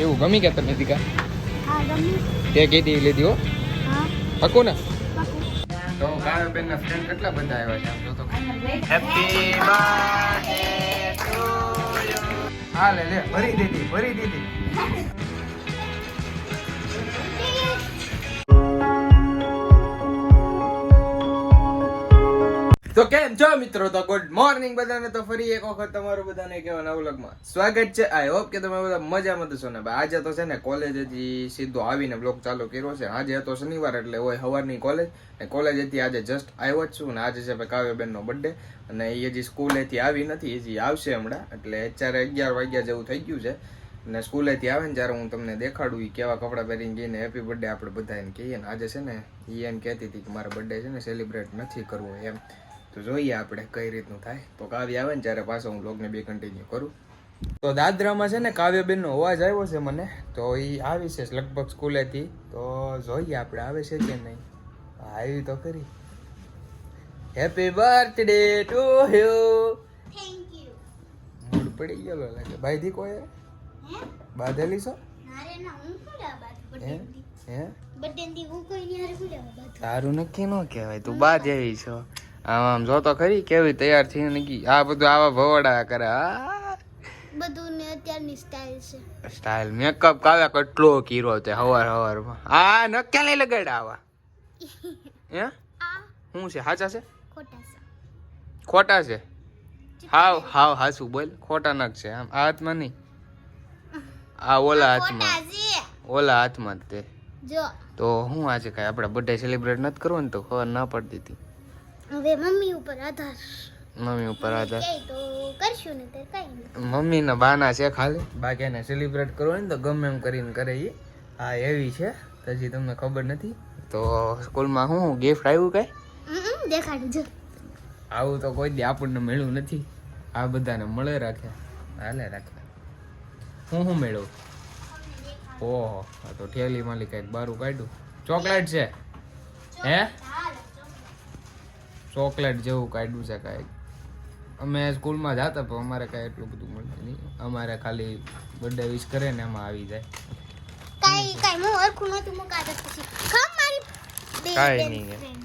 એવું ગમી ગયા તમને દીકા? તે કીધી લીધી હો. પકું ને? તો કાવ્ય બેન ના ફ્રેન્ડ કેટલા બધા આવ્યા છે આમ જો તો હેપી બર્થડે ટુ યુ હા લે લે ભરી દીધી ભરી દીધી. તો કેમ છો મિત્રો? તો ગુડ મોર્નિંગ બધાને. તો ફરી એક વખત તમારું બધાને કેવા નવ વ્લોગમાં સ્વાગત છે. આઈ હોપ કે તમે બધા મજામાં છો ને આજે તો છે ને કોલેજ હજી સીધો આવીને બ્લોગ ચાલુ કર્યો છે. આજે હતો શનિવાર એટલે હોય સવારની કોલેજ ને કોલેજ હતી આજે જસ્ટ આવ્યો જ છું. ને આજે છે કાવ્યબેનનો બર્થડે અને એ હજી સ્કૂલેથી આવી નથી. હજી આવશે હમણાં. એટલે અત્યારે અગિયાર વાગ્યા જેવું થઈ ગયું છે. ને સ્કૂલેથી આવે ને જ્યારે હું તમને દેખાડું એ કેવા કપડાં પહેરીને જઈને હેપી બર્થડે આપણે બધા એને કહીએ. ને આજે છે ને એ એમ કહેતી હતી કે મારો બર્થડે છે ને સેલિબ્રેટ નથી કરવો એમ. તો જોઈએ આપણે કઈ રીતનું થાય. તો કાવ્ય આવે ને ત્યારે પાછો હું બ્લોગને બે કન્ટિન્યુ કરું. તો દાદરામાં છે ને કાવ્યબેનનો અવાજ આવ્યો છે મને તો એ આવી છે લગભગ સ્કૂલેથી. તો જોઈએ આપણે આવે છે કે નહીં. આવી તો ખરી. Happy birthday to you mood પડી ગયેલો લાગે. ભાઈ દી કોઈ બાંધેલી છો? તારું નક્કી ન કહેવાય. તું બા જેવી છો. આમ આમ જો તો ખરી કેવી તૈયાર થઈને ગઈ આ બધું આવા ભવડા કરે આ. બધું ને અત્યારની સ્ટાઇલ છે. સ્ટાઇલ મેકઅપ કાવ્યા કેટલો કીરો તે હવાર હવારમાં આ નક્યા લઈ લગાડ્યા આવા. હે? શું છે સાચા છે? ખોટા છે. ખોટા છે? હાવ હાવ હાસું બોલ. ખોટા નક છે આમ આ હાથમાં નહીં. આ ઓલા હાથમાં. ઓલા હાથમાં તે. જો. તો હું આજે કાંઈ આપણે બર્થડે સેલિબ્રેટ નથી કરવો ને તો ખબર ના પડતી હતી. હવે મમ્મી ઉપર આધાર. મમ્મી ઉપર આધાર. તો કરશું ને તે કઈ મમ્મી મમ્મીના બાના છે ખાલી. બાકી એને સેલિબ્રેટ કરવો ને તો ગમે એમ કરીને કરે એ આ એવી છે. તો હજી તમને ખબર નથી. તો સ્કૂલમાં શું ગિફ્ટ આવ્યું કઈ? જો. આવું તો કોઈ દી આપણને મળ્યું નથી. આ બધાને મળે રાખે. હાલે રાખે. હું શું મેળવું ઓહો આ તો ઠેલી માલી કંઈક બારું કાઢ્યું. ચોકલેટ છે. હે. ચોકલેટ જેવું કાઢ્યું છે કાંઈક. અમે સ્કૂલમાં જતા પણ અમારે કાંઈ એટલું બધું મળતું નહીં. અમારે ખાલી બર્થડે વિશ કરે ને એમાં આવી જાય. કાઈ કાઈ હું હરખું નતું મુકાતા પછી. ખમ મારી બે કાંઈ નહીં.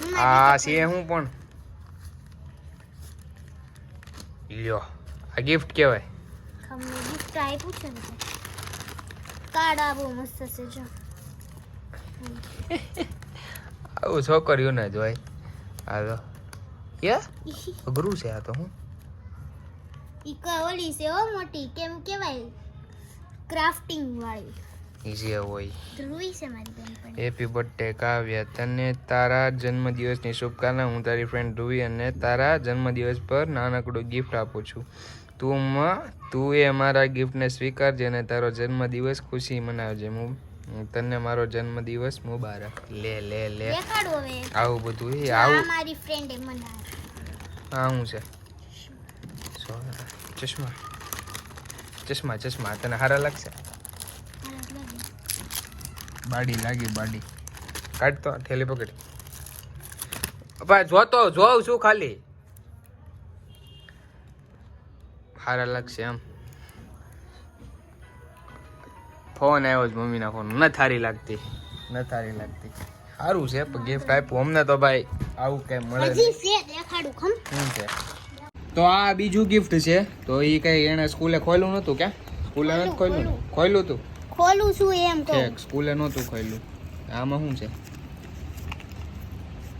હું આ છે હું પણ. લ્યો આ ગિફ્ટ કહેવાય ખમને gift આપ્યું છે ને. કાર્ડ આ મસ્ત છે જો. આવું છોકરીઓને જ આ યા? અઘરું છે આ તો હું? ઈકો ઓલી છે ઓ મોટી કેમ કેવાય? ક્રાફ્ટિંગ વાળી. ઈઝી હોય. હેપી બર્થડે કાવ્ય. તને તારા જન્મદિવસની શુભકામના હું તારી ફ્રેન્ડ ધ્રુવી અને તારા જન્મદિવસ પર નાનકડું ગિફ્ટ આપું છું. તું તું એ મારા ગિફ્ટને સ્વીકારજે અને તારો જન્મદિવસ ખુશી મનાવજે. હું તને મારો જન્મદિવસ મુબારક. લે લે લે. આવું બધું એ આવું. મારી ફ્રેન્ડે મનાવ્યું આ શું છે. ચશ્મા. ચશ્મા ચશ્મા. તને સારા લાગશે? બાડી લાગી બાડી. કાઢતો ઠેલી પકડી. ભાઈ જોતો જોઉં છું ખાલી. સારા લાગશે એમ. ફોન આવ્યો છે મમ્મીના ફોન ન થારી લાગતી. ન થારી લાગતી. સારું છે પણ ગિફ્ટ આપ્યું. અમને તો ભાઈ આવું કઈ મળે હજી નહીં. છે દેખાડું ખમ. શું છે? તો આ બીજું ગિફ્ટ છે. તો એ કઈ એને સ્કૂલે ખોલ્યું નતું ક્યાં? સ્કૂલે નથી ખોલ્યું ખોલ્યું તું? ખોલું છું એમ તો. સ્કૂલે નહોતું ખોલ્યું આમાં શું છે?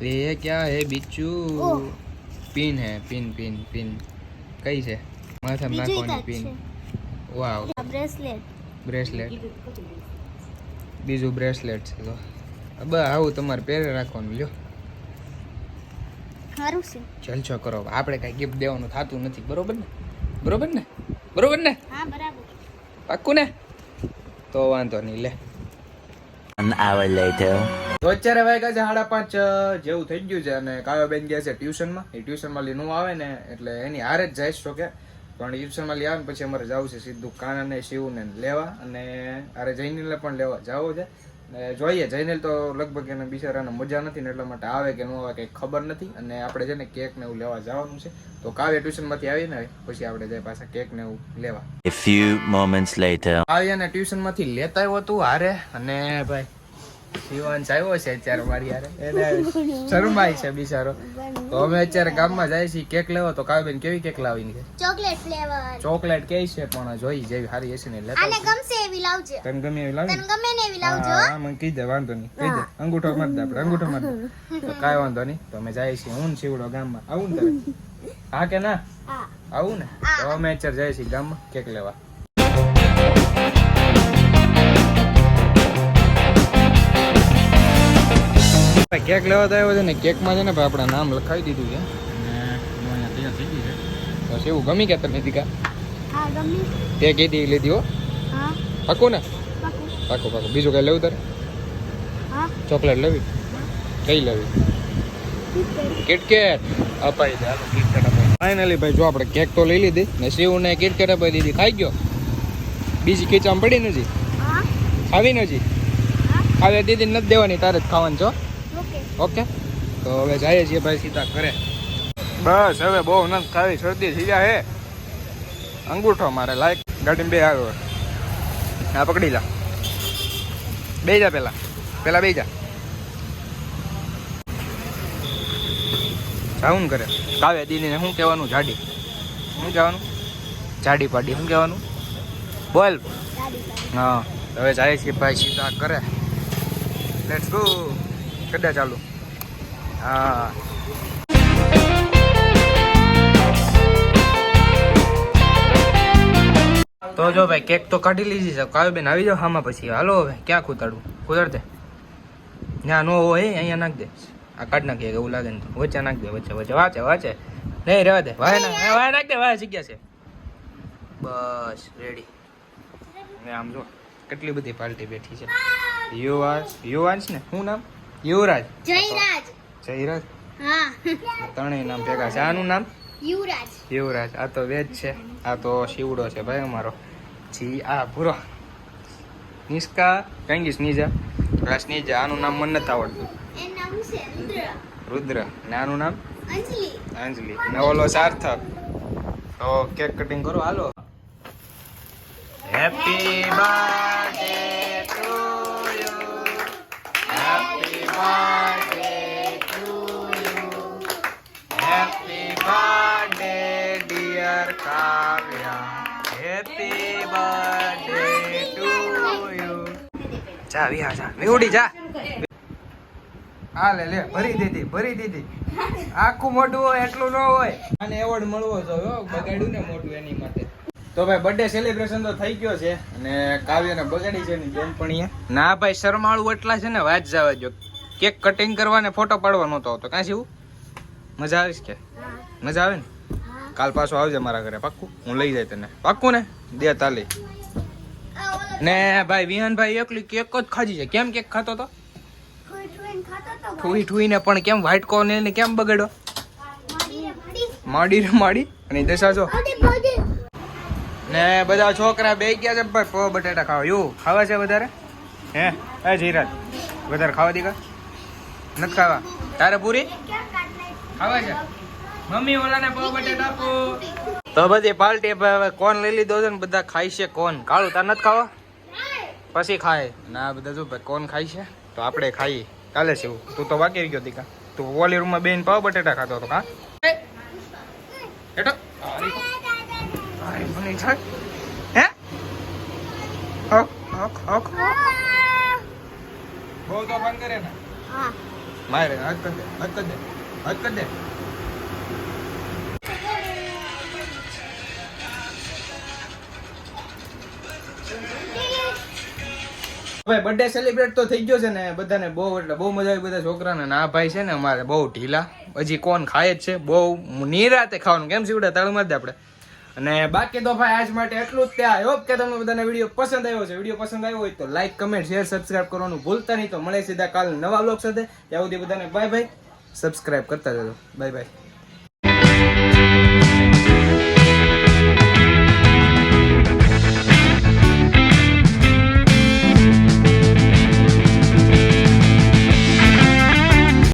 એ ક્યાં હે બિચ્ચુ ઓહ. પિન હે પિન પિન પિન. કઈ છે? માથે બીજું નાખવાની એક પિન. છે. વાવ બ્રેસલેટ. બીજું બ્રેસલેટ છે તો. બસ આવું તમારે પહેરે રાખવાનું લ્યો. સારું છે. જલસો કરો. આપણે કાંઈ ગિફ્ટ દેવાનું થતું નથી. બરોબર ને? બરોબર ને? બરોબર ને? હા બરાબર. પાક્કું ને? તો વાંધો નહીં લે. An hour later. તો અત્યારે વાગ્યા છે સાડા પાંચ જેવું થઈ ગયું છે અને કાવ્યાબેન ગયા છે ટ્યુશનમાં. એ ટ્યુશનમાં લઈ નું આવે ને એટલે એની હારે જ જાય શકે કે. પણ ટ્યુશનમાં લઈ આવે પછી અમારે જવું છે સીધું કાનાને શિવને લેવા અને અરે જઈને પણ લેવા જવું છે. ને જોઈએ જઈને તો લગભગ એને બિચારાને મજા નથી ને એટલા માટે આવે કે ન આવે કંઈ ખબર નથી. અને આપણે છે ને કેક ને એવું લેવા જવાનું છે. તો કાવ્ય ટ્યુશનમાંથી આવીને આવે પછી આપણે જાય પાછા કેક ને એવું લેવા. A few moments later. કાવ્યને ટ્યુશનમાંથી લેતા આવ્યો તું હારે અને ભાઈ શિવાંશ આવ્યો છે અત્યારે મારી એને શરમાય છે બિચારો. તો અમે અત્યારે ગામમાં જાય છીએ કેક લેવા. તો કાવ્યબેન કેવી કેક લાવીને છે ચોકલેટ ફ્લેવર. ચોકલેટ કે છે પણ જોઈ જેવી સારી હશે ને લેતા આને ગમશે એવી લાવજે. તને ગમે એવી લાવી તને ગમે ને એવી લાવજો હા. હા, મને કહી દે વાંધો નહીં. કહી દે. અંગૂઠો મારી દે આપણે અંગૂઠો મારી દે. તો કાંઈ વાંધો નહીં. તો અમે જાય છીએ હું શિવડો ગામમાં. આવું ને તારે હા કે ના? આવું ને? તો અમે અત્યારે જાય છીએ ગામમાં કેક લેવા. કેક લેવા તો આવ્યો છે ને કેકમાં છે ને ભાઈ આપણા નામ લખાવી દીધું છે. બસ એવું ગમી ગયા તમે દીકા? તે કીધી એ લીધી હો. પાકું ને? પાકું. પાકું બીજું કઈ લેવું તારે? ચોકલેટ લેવી? કઈ લેવી? કિટકેટ. અપાઈ દે કિટકેટ અપાઈ ફાઇનલી ભાઈ જો આપણે કેક તો લઈ લીધી ને શિવને કિટકેટ અપાઈ દીધી. ખાઈ ગયો? બીજી ખીચામાં પડી નથી? આવી ખાવી નથી? ખાવી દીદી નથી દેવાની તારે જ ખાવાનું છો ઓકે. તો હવે જઈએ છીએ ભાઈ સીધા ઘરે. બસ હવે બહુ નથી ખાવી શરદી થઈ જાય હે. અંગૂઠો મારે લાઈક. ગાડીમાં બે આવ્યો હા પકડી લા. બે જા પેલા. પેલા બે જા. જાવું ને કરે કાવે દીદીને શું કહેવાનું? જાડી. શું કહેવાનું? જાડી પાડી. શું કહેવાનું? બોલ. હા હવે જાય છે ભાઈ સીધા કરે લેટ્સ ગો કદાચ ચાલુ. હા. તો જો ભાઈ, કેક તો કાઢી લીધી છે. કાવ્ય બેન આવી જાવ હામાં પછી. હાલો હવે, ક્યાં કૂતાડું કુતર દે ના, નો હોય, અહીંયા નાખ દે. આ કાઢ નાખીએ એવું લાગે ને વચ્ચે નાખ દે, વચ્ચે વચ્ચે. વાંચે વાંચે. નહીં, રહેવા દે. વાય ના વાય નાખ દે વાય જગ્યા છે. બસ રેડી ને આમ જો, કેટલી બધી પાર્ટી બેઠી છે. યુવાન યુવાંશ ને, શું નામ? યુવરાજ. જયરાજ. જયરાજ? હા. ત્રણેય નામ ભેગા છે. આનું નામ? યુવરાજ. યુવરાજ. આ તો વેજ છે. આ તો શિવડો છે ભાઈ અમારો. જી આ ભૂરો. નિષ્કા કંગી સ્નીજા? આ સ્નીજા આનું નામ મને નથી આવડતું. એનું નામ છે? રુદ્ર. રુદ્ર. ને આનું નામ? અંજલિ. અંજલિ. ને ઓલો સાર્થક. તો કેક કટિંગ કરો. હાલો. Happy birthday happy birthday to you happy birthday dear Kavya happy birthday to જા. વિહા જા મેઉડી જા. હા લે લે ભરી દીધી ભરી દીધી. આખું મોટું હોય એટલું ન હોય. અને એવોર્ડ મળવો જોઈએ હો, બગાડ્યું ને મોટું એની માટે. તો ભાઈ બર્થડે સેલિબ્રેશન તો થઈ ગયો છે. અને કાવ્યને બગાડી છે એની બેનપણીએ. ના ભાઈ શરમાળું એટલા છે ને વાત જવા જો કેક કટિંગ કરવા ને ફોટો પાડવા નહોતો આવતો કાંઈ જેવું મજા આવીશ કે? મજા આવે ને? કાલ પાછો આવજે મારા ઘરે. પાક્કું હું લઈ જાય તને. પાક્કું ને? દે તાલી. ને ભાઈ વિહાનભાઈ એકલી કેક જ ખાજી છે. કેમ કેક ખાતો તો? ઠુઈ ઠુઈને પણ કેમ વ્હાઈટ કોર્ન એને કેમ બગડ્યો? માડી. રે માડી? અને દશા જો. ને બધા છોકરા બે ગયા છે ભાઈ પો બટેટા ખાવા. એવું ખાવા છે વધારે? હે? એ જીરાજ વધારે ખાવા દીકા નથી ખાવા. તારે પૂરી? ખાવા છે? મમ્મી ઓલાને પાવ બટેટા આપો. તો બધી પાર્ટી હવે કોણ લઈ લીધો છે ને બધા ખાય છે કોણ કાળું તાર નથી ખાવા? પછી ખાય. ના બધા જો ભાઈ કોણ ખાય છે? તો આપણે ખાઈએ. કાલે છે તું તો વાકી ગયો દીકા. તું ઓલી રૂમમાં બેન પાવ બટેટા ખાતો હતો કા? થાય. હે? ઓક ઓક ઓક બહુ તો બંધ કરે ને. હા. મારે હક કર દે, હક કર દે, હક કર દે. ભાઈ બર્થડે સેલિબ્રેટ તો થઈ ગયો છે ને, બધાને બહુ, એટલે બહુ મજા આવી બધા છોકરાને. ના ભાઈ છે ને અમારે બહુ ઢીલા. હજી કોણ ખાય જ છે? બહુ નિરાતે ખાવાનું. કેમ સીવડે તળ મારી દે આપણે? અને બાકી તો ભાઈ આજ માટે એટલું જ ત્યાં. હોપ કે તમને બધાને વીડિયો પસંદ આવ્યો છે. વીડિયો પસંદ આવ્યો હોય તો લાઈક કમેન્ટ શેર સબસ્ક્રાઇબ કરવાનું ભૂલતા નહીં. તો મળે સીધા કાલ નવા બ્લોગ સાથે. ત્યાં સુધી બધાને બાય બાય સબસ્ક્રાઇબ કરતા જજો બાય બાય